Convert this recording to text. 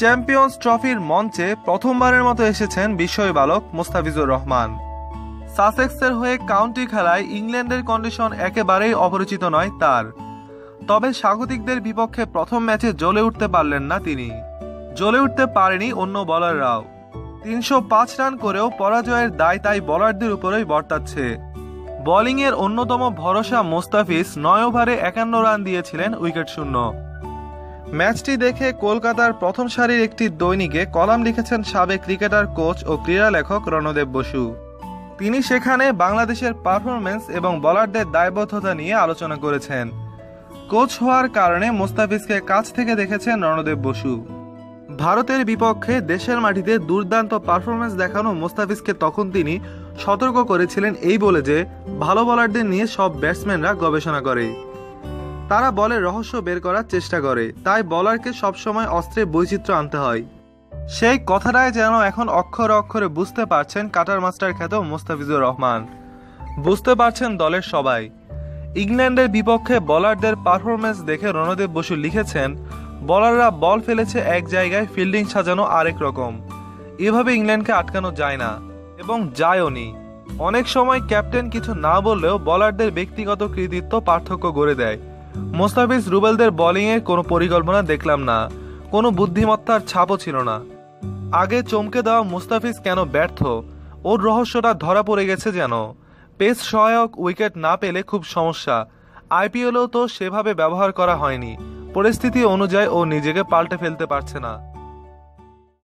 Champions ট্রফির মঞ্চে প্রথমবারের মতো এসেছেন বিস্ময় বালক মোস্তাফিজুর রহমান। সাসেক্সের হয়ে কাউন্টি খেলায় ইংল্যান্ডের কন্ডিশন একেবারেই অপরিচিত নয় তার। তবে স্বাগতিকদের বিপক্ষে প্রথম ম্যাচে জ্বলে উঠতে পারলেন না তিনি। জ্বলে উঠতে পারেনি অন্য বলাররাও। তিনশো পাঁচ রান করেও পরাজয়ের দায় তাই বলারদের উপরেই বর্তাচ্ছে। বোলিংয়ের অন্যতম ভরসা মোস্তাফিজ নয় ওভারে একান্ন রান দিয়েছিলেন উইকেট শূন্য। ম্যাচটি দেখে কলকাতার প্রথম সারির একটি দৈনিকে কলাম লিখেছেন সাবেক ক্রিকেটার কোচ ও ক্রীড়া লেখক রণদেব বসু। তিনি সেখানে বাংলাদেশের পারফরমেন্স এবং বলারদের দায়বদ্ধতা নিয়ে আলোচনা করেছেন। কোচ হওয়ার কারণে মোস্তাফিজকে কাছ থেকে দেখেছেন রণদেব বসু। ভারতের বিপক্ষে দেশের মাটিতে দুর্দান্ত পারফরমেন্স দেখানো মোস্তাফিজকে তখন তিনি সতর্ক করেছিলেন এই বলে যে, ভালো বলারদের নিয়ে সব ব্যাটসম্যানরা গবেষণা করে। তারা বলের রহস্য বের করার চেষ্টা করে, তাই বলারকে সবসময় অস্ত্রে বৈচিত্র্য আনতে হয়। সেই কথাটাই যেন এখন অক্ষর অক্ষরে বুঝতে পারছেন কাটার মাস্টার খ্যাত মোস্তাফিজুর রহমান। বুঝতে পারছেন দলের সবাই। ইংল্যান্ডের বিপক্ষে বলারদের পারফরমেন্স দেখে রণদেব বসু লিখেছেন, বলাররা বল ফেলেছে এক জায়গায়, ফিল্ডিং সাজানো আরেক রকম। এভাবে ইংল্যান্ডকে আটকানো যায় না, এবং যায়ও নি। অনেক সময় ক্যাপ্টেন কিছু না বললেও বলারদের ব্যক্তিগত কৃতিত্ব পার্থক্য গড়ে দেয়। মোস্তাফিজ রুবেলদের বোলিংয়ে কোনো পরিকল্পনা দেখলাম না। কোনো বুদ্ধিমত্তার ছাপও ছিল না। আগে চমকে দেওয়া মুস্তাফিজ কেন ব্যর্থ? ওর রহস্যটা ধরা পড়ে গেছে যেন। পেস সহায়ক উইকেট না পেলে খুব সমস্যা। আইপিএলও তো সেভাবে ব্যবহার করা হয়নি। পরিস্থিতি অনুযায়ী ও নিজেকে পাল্টে ফেলতে পারছে না।